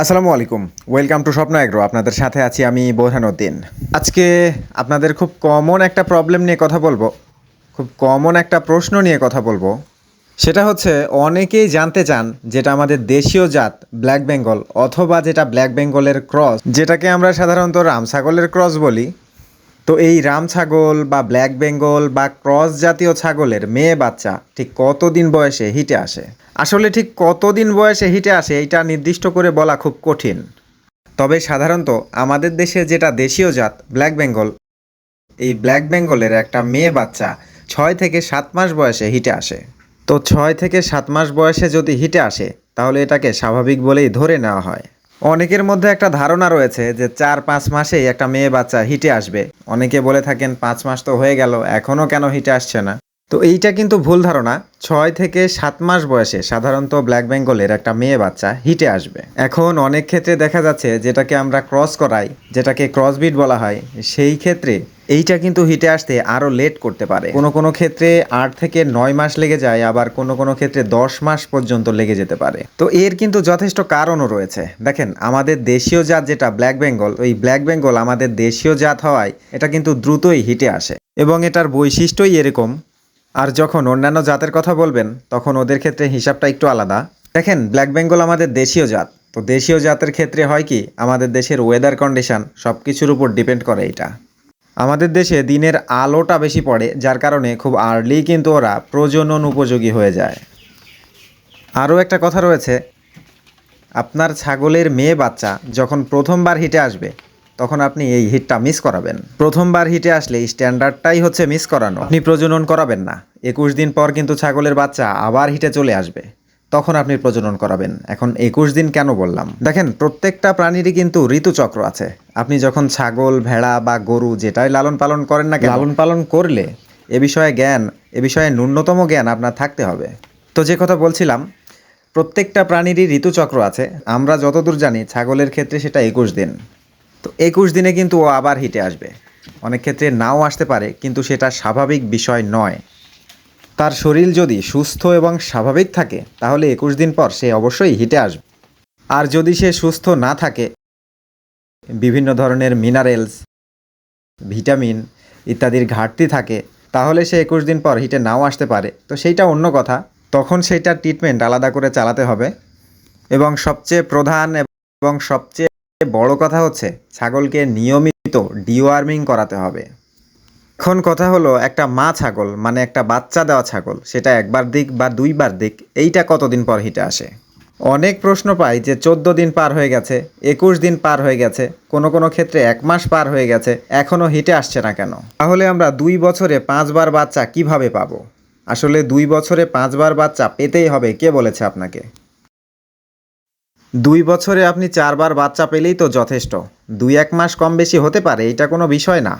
আসসালামু আলাইকুম। Welcome to Swapna Agro. আপনাদের সাথে আছি আমি বোরহানুদ্দিন। আজকে আপনাদের খুব কমন একটা প্রবলেম নিয়ে কথা বলব। খুব কমন একটা প্রশ্ন নিয়ে কথা বলব। সেটা হচ্ছে, অনেকেই জানতে চান যেটা আমাদের দেশীয় জাত ব্ল্যাক বেঙ্গল অথবা যেটা ব্ল্যাক বেঙ্গলের ক্রস যেটাকে আমরা সাধারণত রাম ছাগলের ক্রস বলি। তো এই রাম ছাগল বা ব্ল্যাক বেঙ্গল বা ক্রস জাতীয় ছাগলের মেয়ে বাচ্চা ঠিক কতদিন বয়সে হিটে আসে? আসলে ঠিক কতদিন বয়সে হিটে আসে এটা নির্দিষ্ট করে বলা খুব কঠিন। তবে সাধারণত আমাদের দেশে যেটা দেশীয় জাত, ব্ল্যাক বেঙ্গল, এই ব্ল্যাক বেঙ্গলের একটা মেয়ে বাচ্চা ছয় থেকে সাত মাস বয়সে হিটে আসে। তো ছয় থেকে সাত মাস বয়সে যদি হিটে আসে, তাহলে এটাকে স্বাভাবিক বলেই ধরে নেওয়া হয়। অনেকের মধ্যে একটা ধারণা রয়েছে যে চার পাঁচ মাসেই একটা মেয়ে বাচ্চা হিটে আসবে। অনেকে বলে থাকেন পাঁচ মাস তো হয়ে গেল এখনও কেন হিটে আসছে না? তো এইটা কিন্তু ভুল ধারণা, ছয় থেকে সাত মাস বয়সে সাধারণত ব্ল্যাক বেঙ্গলের একটা মেয়ে বাচ্চা হিটে আসবে। এখন অনেক ক্ষেত্রে দেখা যাচ্ছে যেটাকে আমরা ক্রস করাই, যেটাকে ক্রসবিট বলা হয়, সেই ক্ষেত্রে এইটা কিন্তু হিটে আসতে আরও লেট করতে পারে। কোনো কোনো ক্ষেত্রে আট থেকে নয় মাস লেগে যায়, আবার কোনো কোনো ক্ষেত্রে দশ মাস পর্যন্ত লেগে যেতে পারে। তো এর কিন্তু যথেষ্ট কারণও রয়েছে। দেখেন, আমাদের দেশীয় জাত যেটা ব্ল্যাক বেঙ্গল ওই ব্ল্যাক বেঙ্গল আমাদের দেশীয় জাত হওয়ায় এটা কিন্তু দ্রুতই হিটে আসে। এবং এটার বৈশিষ্ট্যই এরকম। আর যখন অন্যান্য জাতের কথা বলবেন, তখন ওদের ক্ষেত্রে হিসাবটা একটু আলাদা। দেখেন ব্ল্যাক বেঙ্গল আমাদের দেশীয় জাত। তো দেশীয় জাতের ক্ষেত্রে হয় কি, আমাদের দেশের ওয়েদার কন্ডিশন সব কিছুর উপর ডিপেন্ড করে এটা। আমাদের দেশে দিনের আলোটা বেশি পড়ে, যার কারণে খুব আর্লি কিন্তু ওরা প্রজনন উপযোগী হয়ে যায়। আরও একটা কথা রয়েছে, আপনার ছাগলের মেয়ে বাচ্চা যখন প্রথমবার হিটে আসবে, তখন আপনি এই হিটটা মিস করাবেন। প্রথমবার হিটে আসলে স্ট্যান্ডার্ডটাই হচ্ছে মিস করানো। আপনি প্রজনন করাবেন না। একুশ দিন পর কিন্তু ছাগলের বাচ্চা আবার হিটে চলে আসবে। তখন আপনি প্রজনন করাবেন। এখন একুশ দিন কেন বললাম? দেখেন প্রত্যেকটা প্রাণীরই কিন্তু ঋতুচক্র আছে। আপনি যখন ছাগল ভেড়া বা গরু যেটাই লালন পালন করেন না লালন পালন করলে এ বিষয়ে জ্ঞান এ বিষয়ে ন্যূনতম জ্ঞান আপনার থাকতে হবে। তো যে কথা বলছিলাম প্রত্যেকটা প্রাণীরই ঋতুচক্র আছে। আমরা যতদূর জানি ছাগলের ক্ষেত্রে সেটা একুশ দিন। তো একুশ দিনে কিন্তু ও আবার হিটে আসবে। অনেক ক্ষেত্রে নাও আসতে পারে কিন্তু সেটা স্বাভাবিক বিষয় নয়। তার শরীর যদি সুস্থ এবং স্বাভাবিক থাকে, তাহলে একুশ দিন পর সে অবশ্যই হিটে আসবে। আর যদি সে সুস্থ না থাকে, বিভিন্ন ধরনের মিনারেলস, ভিটামিন ইত্যাদির ঘাটতি থাকে, তাহলে সে একুশ দিন পর হিটে নাও আসতে পারে। তো সেইটা অন্য কথা। তখন সেইটার ট্রিটমেন্ট আলাদা করে চালাতে হবে। এবং সবচেয়ে প্রধান এবং সবচেয়ে বড় কথা হচ্ছে, ছাগলকে নিয়মিত ডিওয়ার্মিং করাতে হবে। এখন কথা হলো, একটা মা ছাগল মানে একটা বাচ্চা দেওয়া ছাগল, সেটা একবার দিক বা দুইবার দিক, এইটা কতদিন পর হিটে আসে? অনেক প্রশ্ন পাই যে চোদ্দ দিন পার হয়ে গেছে, একুশ দিন পার হয়ে গেছে, কোনো কোনো ক্ষেত্রে এক মাস পার হয়ে গেছে এখনও হিটে আসছে না কেন? তাহলে আমরা দুই বছরে পাঁচবার বাচ্চা কীভাবে পাবো? আসলে দুই বছরে পাঁচবার বাচ্চা পেতেই হবে, কে বলেছে আপনাকে? দুই বছরে আপনি চারবার বাচ্চা পেলেই তো যথেষ্ট, দুই এক মাস কম বেশি হতে পারে, এটা কোনো বিষয় না।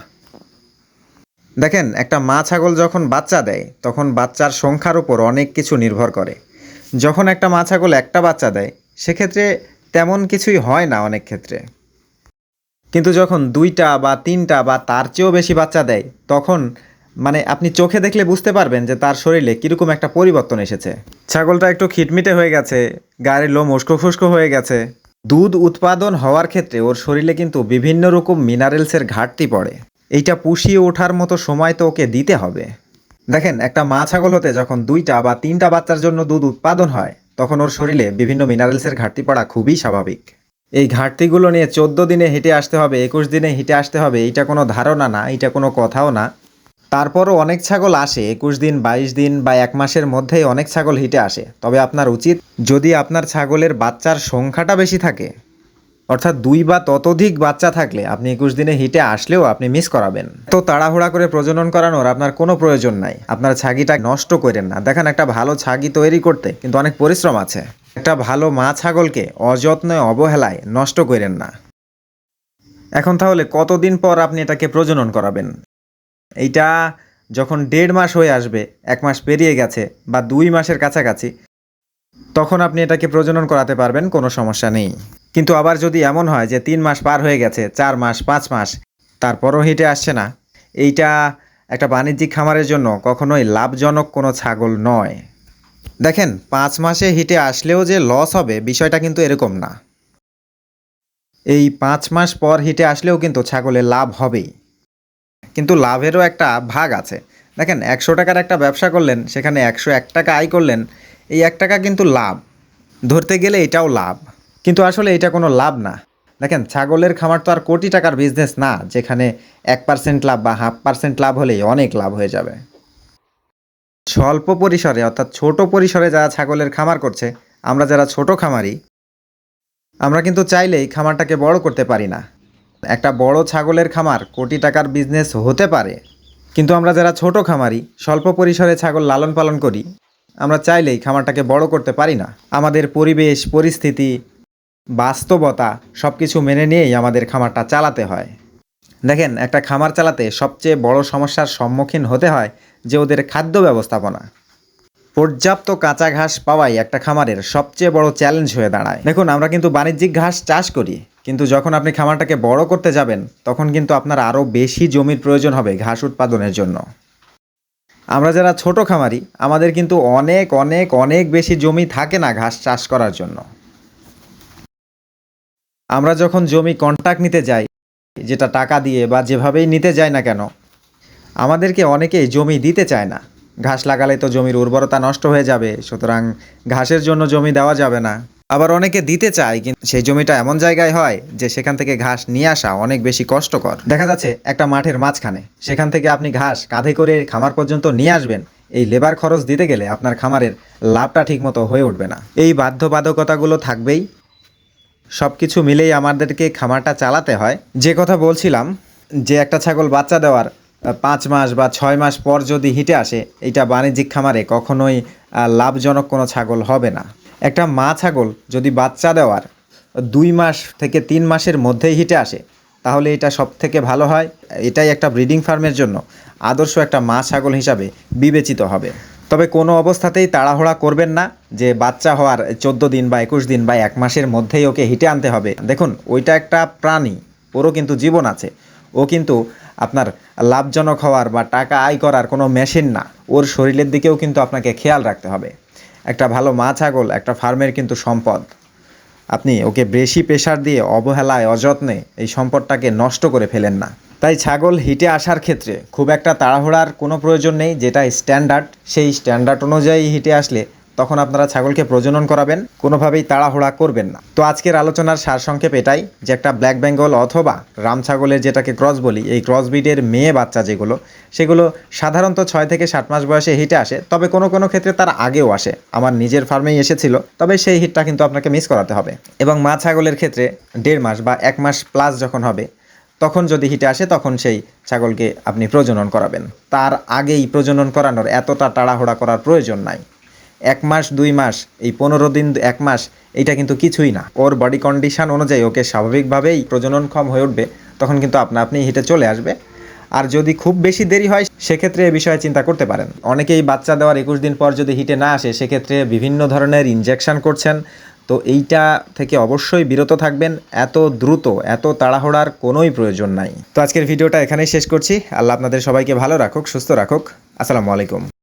দেখেন, একটা মা ছাগল যখন বাচ্চা দেয়, তখন বাচ্চার সংখ্যার উপর অনেক কিছু নির্ভর করে। যখন একটা মা ছাগল একটা বাচ্চা দেয়, সেক্ষেত্রে তেমন কিছুই হয় না অনেক ক্ষেত্রে। কিন্তু যখন দুইটা বা তিনটা বা তার চেয়েও বেশি বাচ্চা দেয়, তখন মানে আপনি চোখে দেখলে বুঝতে পারবেন যে তার শরীরে কীরকম একটা পরিবর্তন এসেছে। ছাগলটা একটু খিটমিটে হয়ে গেছে, গায়ের লোম উস্কো হয়ে গেছে। দুধ উৎপাদন হওয়ার ক্ষেত্রে ওর শরীরে কিন্তু বিভিন্ন রকম মিনারেলসের ঘাটতি পড়ে। এইটা পুষিয়ে ওঠার মতো সময় তো ওকে দিতে হবে। দেখেন, একটা মা ছাগল হতে যখন দুইটা বা তিনটা বাচ্চার জন্য দুধ উৎপাদন হয়, তখন ওর শরীরে বিভিন্ন মিনারেলসের ঘাটতি পড়া খুবই স্বাভাবিক। এই ঘাটতিগুলো নিয়ে চোদ্দ দিনে হেঁটে আসতে হবে, একুশ দিনে হেঁটে আসতে হবে, এইটা কোনো ধারণা না, এইটা কোনো কথাও না। তারপরও অনেক ছাগল আসে, একুশ দিন, বাইশ দিন বা এক মাসের মধ্যেই অনেক ছাগল হিটে আসে। তবে আপনার উচিত, যদি আপনার ছাগলের বাচ্চার সংখ্যাটা বেশি থাকে অর্থাৎ দুই বা ততোধিক বাচ্চা থাকলে আপনি একুশ দিনে হিটে আসলেও আপনি মিস করাবেন। তো তাড়াহুড়া করে প্রজনন করানোর আপনার কোনো প্রয়োজন নাই। আপনার ছাগিটা নষ্ট করেন না। দেখেন, একটা ভালো ছাগি তৈরি করতে কিন্তু অনেক পরিশ্রম আছে। একটা ভালো মা ছাগলকে অযত্নে অবহেলায় নষ্ট করেন না। এখন তাহলে কতদিন পর আপনি এটাকে প্রজনন করাবেন? এইটা যখন দেড় মাস হয়ে আসবে, এক মাস পেরিয়ে গেছে বা দুই মাসের কাছাকাছি তখন আপনি এটাকে প্রজনন করাতে পারবেন, কোনো সমস্যা নেই। কিন্তু আবার যদি এমন হয় যে তিন মাস পার হয়ে গেছে, চার মাস, পাঁচ মাস, তারপরও হিটে আসছে না, এইটা একটা বাণিজ্যিক খামারের জন্য কখনোই লাভজনক কোনো ছাগল নয়। দেখেন, পাঁচ মাসে হিটে আসলেও যে লস হবে, বিষয়টা কিন্তু এরকম না। এই পাঁচ মাস পর হিটে আসলেও কিন্তু ছাগলের লাভ হবেই। কিন্তু লাভেরও একটা ভাগ আছে। দেখেন, একশো টাকার একটা ব্যবসা করলেন, সেখানে একশো এক টাকা আয় করলেন এই এক টাকা কিন্তু লাভ। ধরতে গেলে এটাও লাভ। কিন্তু আসলে এটা কোনো লাভ না। দেখেন, ছাগলের খামার তো আর কোটি টাকার বিজনেস না, যেখানে এক পার্সেন্ট লাভ বা হাফ পার্সেন্ট লাভ হলেই অনেক লাভ হয়ে যাবে। স্বল্প পরিসরে, অর্থাৎ ছোট পরিসরে যারা ছাগলের খামার করছে, আমরা যারা ছোট খামারি, আমরা কিন্তু চাইলেই খামারটাকে বড় করতে পারি না। একটা বড় ছাগলের খামার কোটি টাকার বিজনেস হতে পারে। কিন্তু আমরা যারা ছোট খামারি, স্বল্প পরিসরে ছাগল লালন পালন করি আমরা চাইলেই খামারটাকে বড় করতে পারি না। আমাদের পরিবেশ, পরিস্থিতি, বাস্তবতা সব কিছু মেনে নিয়েই আমাদের খামারটা চালাতে হয়। দেখেন, একটা খামার চালাতে সবচেয়ে বড় সমস্যার সম্মুখীন হতে হয় যে ওদের খাদ্য ব্যবস্থাপনা। পর্যাপ্ত কাঁচা ঘাস পাওয়াই একটা খামারের সবচেয়ে বড় চ্যালেঞ্জ হয়ে দাঁড়ায়। দেখুন, আমরা কিন্তু বাণিজ্যিক ঘাস চাষ করি, কিন্তু যখন আপনি খামারটাকে বড় করতে যাবেন, তখন কিন্তু আপনার আরও বেশি জমির প্রয়োজন হবে ঘাস উৎপাদনের জন্য। আমরা যারা ছোট খামারি, আমাদের কিন্তু অনেক অনেক অনেক বেশি জমি থাকে না ঘাস চাষ করার জন্য। আমরা যখন জমি কন্ট্রাক্ট নিতে যাই, যেটা টাকা দিয়ে বা যেভাবেই নিতে যাই না কেন, আমাদেরকে অনেকেই জমি দিতে চায় না। ঘাস লাগালে তো জমির উর্বরতা নষ্ট হয়ে যাবে, সুতরাং ঘাসের জন্য জমি দেওয়া যাবে না। আবার অনেকে দিতে চায়, কিন্তু সেই জমিটা এমন জায়গায় হয় যে সেখান থেকে ঘাস নিয়ে আসা অনেক বেশি কষ্টকর। দেখা যাচ্ছে একটা মাঠের মাঝখানে, সেখান থেকে আপনি ঘাস কাঁধে করে খামার পর্যন্ত নিয়ে আসবেন। এই লেবার খরচ দিতে গেলে আপনার খামারের লাভটা ঠিকমতো হয়ে উঠবে না। এই বাধ্যবাধকতাগুলো থাকবেই। সব কিছু মিলেই আমাদেরকে খামারটা চালাতে হয়। যে কথা বলছিলাম, যে একটা ছাগল বাচ্চা দেওয়ার পাঁচ মাস বা ছয় মাস পর যদি হিটে আসে, এটা বাণিজ্যিক খামারে কখনোই লাভজনক কোনো ছাগল হবে না। একটা মা ছাগল যদি বাচ্চা দেওয়ার দুই মাস থেকে তিন মাসের মধ্যেই হিটে আসে, তাহলে এটা সব থেকে ভালো হয়। এটাই একটা ব্রিডিং ফার্মের জন্য আদর্শ একটা মা ছাগল হিসাবে বিবেচিত হবে। তবে কোনো অবস্থাতেই তাড়াহুড়া করবেন না যে বাচ্চা হওয়ার চোদ্দ দিন বা একুশ দিন বা এক মাসের মধ্যেই ওকে হিটে আনতে হবে। দেখুন, ওইটা একটা প্রাণী, ওরও কিন্তু জীবন আছে। ও কিন্তু আপনার লাভজনক হওয়ার বা টাকা আয় করার কোনো মেশিন না। ওর শরীরের দিকেও কিন্তু আপনাকে খেয়াল রাখতে হবে। একটা ভালো মা ছাগল, একটা ফার্মের কিন্তু সম্পদ। আপনি ওকে বেশি প্রেশার দিয়ে অবহেলায়, অযত্নে এই সম্পদটাকে নষ্ট করে ফেলেন না। তাই ছাগল হিটে আসার ক্ষেত্রে খুব একটা তাড়াহুড়ার কোনো প্রয়োজন নেই, যেটা স্ট্যান্ডার্ড সেই স্ট্যান্ডার্ড অনুযায়ী হিটে আসলে তখন আপনারা ছাগলকে প্রজনন করাবেন, কোনোভাবেই তাড়াহুড়া করবেন না। তো আজকের আলোচনার সারসংক্ষেপ এটাই যে একটা ব্ল্যাক বেঙ্গল অথবা রাম ছাগলের যেটাকে ক্রস বলি, এই ক্রস ব্রিডের মেয়ে বাচ্চা যেগুলো, সেগুলো সাধারণত ছয় থেকে সাত মাস বয়সে হিটে আসে, তবে কোনো কোনো ক্ষেত্রে তার আগেও আসে। আমার নিজের ফার্মেই এসেছিল, তবে সেই হিটটা কিন্তু আপনাকে মিস করাতে হবে। এবং মা ছাগলের ক্ষেত্রে দেড় মাস বা এক মাস প্লাস যখন হবে, তখন যদি হিটে আসে, তখন সেই ছাগলকে আপনি প্রজনন করাবেন। তার আগেই প্রজনন করানোর এতটা তাড়াহুড়া করার প্রয়োজন নাই। এক মাস, দুই মাস, এই পনেরো দিন, এক মাস এটা কিন্তু কিছুই না। ওর বডি কন্ডিশন অনুযায়ী ওকে স্বাভাবিকভাবেই প্রজননক্ষম হয়ে উঠবে, তখন কিন্তু আপনা আপনি হিটে চলে আসবে। আর যদি খুব বেশি দেরি হয়, সেক্ষেত্রে এ বিষয়ে চিন্তা করতে পারেন। অনেকেই বাচ্চা দেওয়ার একুশ দিন পর যদি হিটে না আসে, সেক্ষেত্রে বিভিন্ন ধরনের ইনজেকশন করছেন। তো এইটা থেকে অবশ্যই বিরত থাকবেন। এত দ্রুত, এত তাড়াহুড়ার কোনোই প্রয়োজন নাই। তো আজকের ভিডিওটা এখানেই শেষ করছি। আল্লাহ আপনাদের সবাইকে ভালো রাখুক, সুস্থ রাখুক। আসসালামু আলাইকুম।